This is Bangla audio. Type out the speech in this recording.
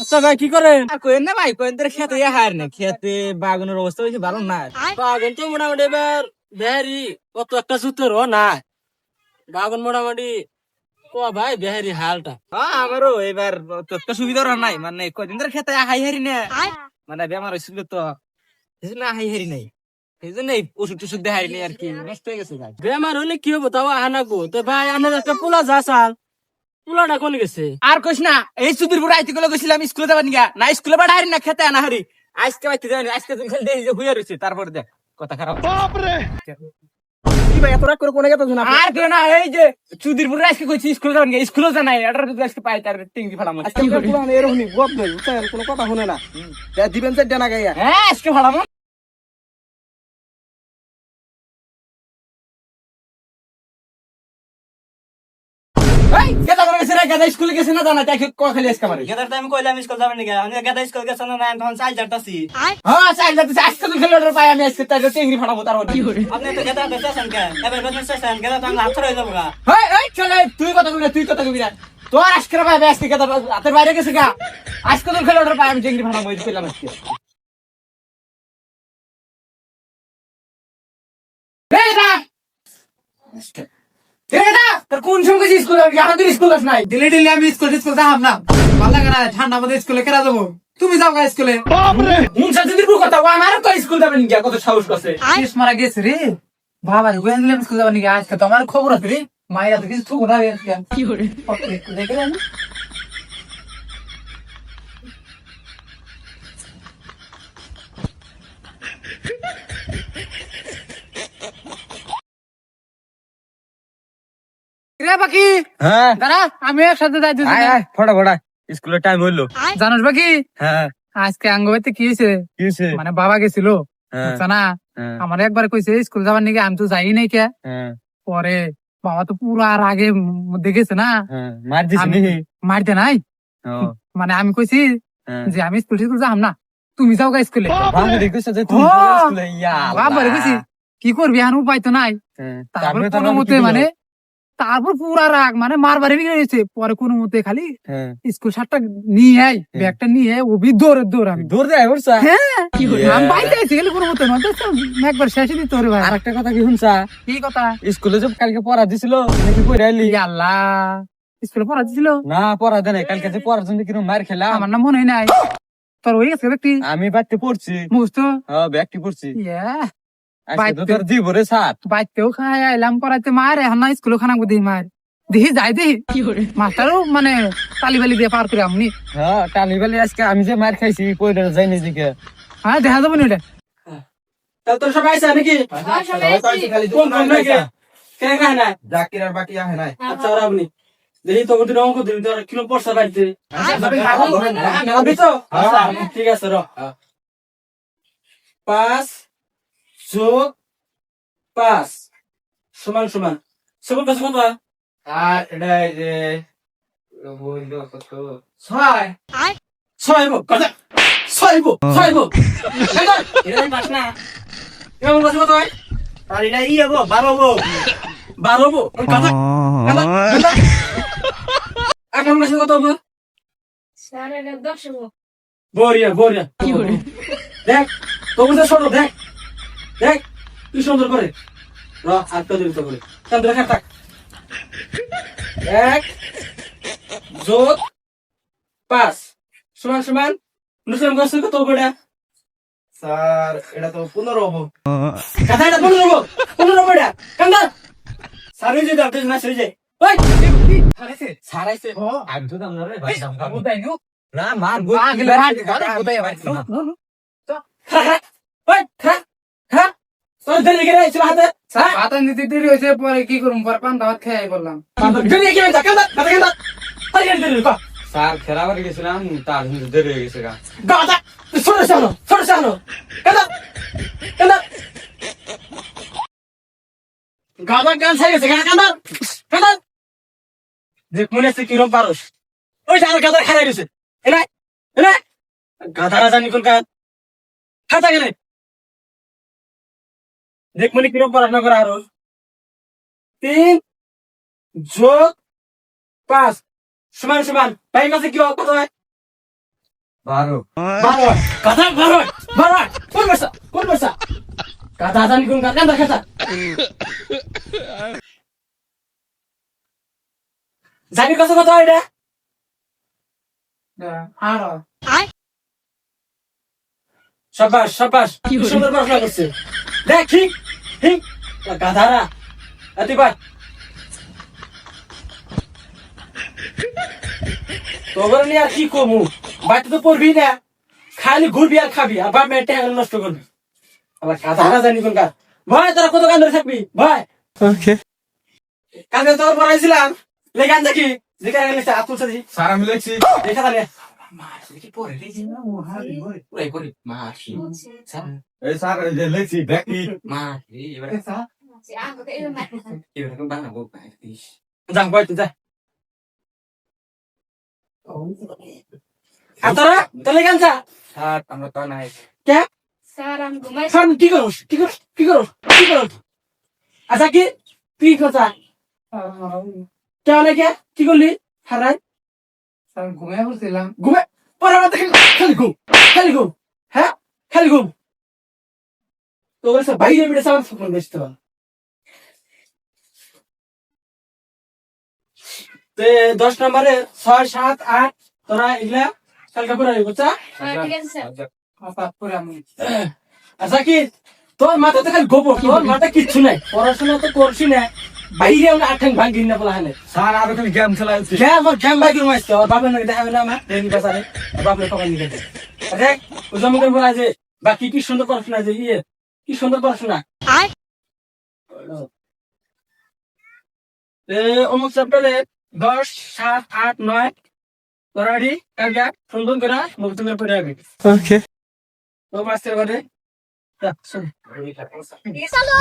আচ্ছা ভাই কি করে আর কইেন না ভাই তোর খেতে হার না খেতে বাগানের অবস্থা বেশি ভালো না। বাগান তো মোটামুটি এবার বেহারি কত একটা জুতোর না। বাগান মোটামুটি ও ভাই বেহারি হালটা। হ্যাঁ আমারও এবার সুবিধা নাই মানে কদিন ধরে খেতে হাই হারি না। মানে বেমার হয়েছিল তো হাই হারি নাই। সেই জন্য এই ওষুধ টষুধ দেখাই নাই আর কি নষ্ট হয়ে গেছে ভাই। বেমার হলে কি হব তাও আনা গো। তো ভাই আনার একটা পোলা যা চাল। পোলাটা কোন গেছে? আর কইস না এই সুদূর পুরো আইতে গেলে গেছিলাম স্কুলে যাবার নিগা। না স্কুলে বাড়া হারি না খেতে আনা হারি। আজকে বাইতে যাবেন আজকে তুমি খালি দেখি যে হুইয়া রয়েছে তারপর দেখ কথা খারাপ। কি ভাই এত রাগ করে কোনে গেত না? আর কেউ না এই যে চুদির পুরো আজকে কইছি স্কুলে যাবেন নিগা স্কুলে জানাই এটার যদি আজকে পাই তার টিঙ্গি ফেলাম। আজকে পুরান এরকমই গপ নেই কোনো কথা শুনে না। দিবেন চার ডানা গাইয়া। হ্যাঁ আজকে ফেলাম। করে গেছে রে গাদা স্কুলে গেছে না জানা তাই ক খালি আজকে মারে গেদার টাইম কইলাম স্কুল যাবেন নাকি? আমি গেদা স্কুল গেছ না না তখন চাল যাইতাছি হ্যাঁ চাই যাতে আজকে তো খেলে অর্ডার পাই আমি আজকে তাই টিঙ্গি ফাটাবো তার মধ্যে। আপনি তো গেদা বেচাছেন কে? এবার বেচাছেন গেদা তো আমি হাত ধরে যাব গা। হেই এই চলে তুই কথা কবি না তুই কথা কবি না। তোর আজকে হাতের বাইরে গেছে গা। আজকে তো খেলে অর্ডার পাই আমি টিঙ্গি ফাটাবো এই পেলাম আজকে। এই তোর কোন সময় স্কুল এখন তুই স্কুল নাই। দিলে দিলে আমি স্কুল স্কুল না। ভালো লাগে না ঠান্ডা মধ্যে স্কুলে কেনা যাব? তুমি যাও গা স্কুলে। মুন সাথে কথা ও আমার তো স্কুল যাবেন গিয়া কত সাহস করছে। শেষ মারা গেছে রে। বাবা রে গোয়েন স্কুল যাব নাকি? আজকে তো আমার খবর আছে রে। মায়েরা তো কিছু থুকু না কি করে দেখে বাকি হ্যাঁ। দাঁড়া আমি একসাথে যাই দুজনে। ফটা ফটা স্কুলের টাইম হইল। জানোস বাকি হ্যাঁ। আজকে আঙ্গবাইতে কি হয়েছে? কি হইছে মানে বাবা গেছিল। হ্যাঁ। বুঝছ না? হ্যাঁ। আমার একবার কইছে স্কুল যাবার নাকি আমি তো যাই নাই কে। পরে বাবা তো পুরো আর আগে দেখেছে না? মারতে নাই? মানে আমি কইছি যে আমি স্কুল স্কুল যাম না। তুমি যাও গা স্কুলে। বাবা দেখছ যে তুমি ও! স্কুলে ইয়া বাবা রে কইছি কি করবি? আর উপায় তো নাই। তারপরে কোনো মতে মানে তারপর পুরা রাগ মানে মারবারে বিগড়ে গেছে। পরে কোনো মতে খালি হ্যাঁ। স্কুল শার্টটা নিয়ে আই ব্যাগটা নিয়ে আই, ও বি দৌড়ে দৌড় আমি। দূর দেয় বুঝছা? হ্যাঁ। আমি বাইতে আছি গেলে কোনো মতে নয় তো একবার শেষে দিতে তোরে ভাই। আর একটা কথা কি শুনছা? কি কথা? স্কুলে যে কালকে পড়া দিছিল নাকি পড়ে আইলি? ই আল্লাহ স্কুলে পড়া দিছিল? না পড়া দেয় নাই। কালকে যে পড়ার জন্য কীরকম মার খেলা আমার নাম মনে হয় নাই। তোর হয়ে গেছে ব্যক্তি? আমি বাড়তে পড়ছি। মুখস্থ হ্যাঁ ব্যাগটি পড়ছি। ইয়া বাইতেও খাই আইলাম পড়াইতে মার এখন না স্কুলে খানা মার। দেখি যাই দেখি মাস্টারও মানে তালি বালি দিয়ে পার করে আমনি হ্যাঁ টালি বেলে আজকে আমি যে মার খাইছি পড়ে যাই নিজেকে হ্যাঁ দেখা যাব না এটা তাহলে তোর সবাই আছে নাকি? কোন কোন নাকি কেন কাহ না জাকির আর বাকি আহে নাই। আচ্ছা ওরা আপনি। দেখি তো তুই অঙ্ক দিবি তোর কিলো পড়ছা বাড়িতে যাবি তো? ঠিক আছে র। পাঁচ যোগ পাঁচ। সমান সমান। সমান পাঁচ কত আর এটা যে ছয়। ছয় হইব কথা ছয় হইব ছয় হইব এটা না। পাঁচ কত হয় আর এটা ই হব বারো হব বারো হব কথা কথা কথা। এখন কাছে কত হব? বরিয়া বরিয়া দেখ তবু তো ছোট দেখ। দেখ কি সুন্দর করে। র আটটা দিবি তো করে কেন দেখা থাক। এক যোগ পাঁচ। সমান সমান। নুসলাম গাছ কত বেড়া স্যার এটা তো পনেরো হব। কথা এটা পনেরো হব। পনেরো বেড়া কান্দা সারি যে দাম না? সরি যায় না মার আগলে তোর দেরি করে আইছিল হাতে? হ্যাঁ? পাতা নিতে দেরি হয়েছে পরে কি করুম? পরে পান দাওয়াত খেয়ে বললাম। দেরি কি হইছে কান্দা কান্দা কান্দা তাই দেরি কর। স্যার খেলা করে গেছিলাম তার কিন্তু দেরি হয়ে গেছে গা। গাদা সরে সানো সরে সানো কান্দা কান্দা গাদা গান ছাই গেছে। কান্দা কান্দা কান্দা দেখ মনে আছে কিরম পারস। ওই যে আর গাদা খারাই রয়েছে এনে এনে গাদা রাজা নিকল কান খাতা গেলে দেখ মনে কিরম পড়াশোনা করা আরও। তিন যোগ পাঁচ। সমান সমান। ভাই কাছে কি কত হয়? বারো। বারো। গাধা বারো হয়, বারো। কোন বর্ষা কোন বর্ষা গাধা জানি কোন গাধা খেতা জানি কত কত হয় এটা? আরও। সাবাস সাবাস। কি সুন্দর পড়াশোনা করছে। দেখ গাধারা এত পার তোর নিয়ে আর কি কমু? বাড়িতে তো পড়বি না। খালি ঘুরবি আর খাবি আর বাপ মেয়ের নষ্ট করবি। আবার গাধারা জানি কোন কাজ ভয় তোরা কত গান ধরে থাকবি? ভয়। কালকে তোর পড়াইছিলাম লেখান দেখি। যেখানে লিখছে আতুল সাজি স্যার আমি লেখছি লেখা তাহলে। এই স্যার এই যে লেখছি দেখি যা ভয় তুই যা আর তোরা তোর লেখান যা স্যার আমরা তো নাই কে স্যার আমি ঘুমাই কি কি কি কি আচ্ছা কি তুই কথা কে অনেকে কি করলি হারাই স্যার ঘুমিয়ে পড়ছিলাম। ঘুমে পরে আমার দেখি খালি ঘুম খালি ঘুম হ্যাঁ খালি ঘুম। তো বলছে বাইরে আমার ফোন বেচতে পারো দশ নম্বরে ছয় সাত আট তোরা এগুলা কালকে করে বুঝছা? তারপরে আমি আচ্ছা কি তোর মাথা তো খালি গোবর তোর মাথা কিচ্ছু নাই পড়াশোনা তো করছি না। বাইরে আমরা আঠাং ভাঙি না বলা হালে। স্যার আর ওখানে গেম খেলা হচ্ছে। কে আমার জ্যাম বাইকের মাইছে আর বাপের নাকি দেখা না আমার? দেরি বাসারে বাপের খবর নিয়ে গেছে। দেখ ও জমিকে বলা যে বাকি কি সুন্দর পড়াশোনা যে ইয়ে কি সুন্দর পড়াশোনা? এ, অমুক চ্যাপ্টারে দশ সাত আট নয় তোরা রেডি কালকে সুন্দর করে মুখ তুমি পড়ে যাবে ওকে তো মাস্টার করে চলো?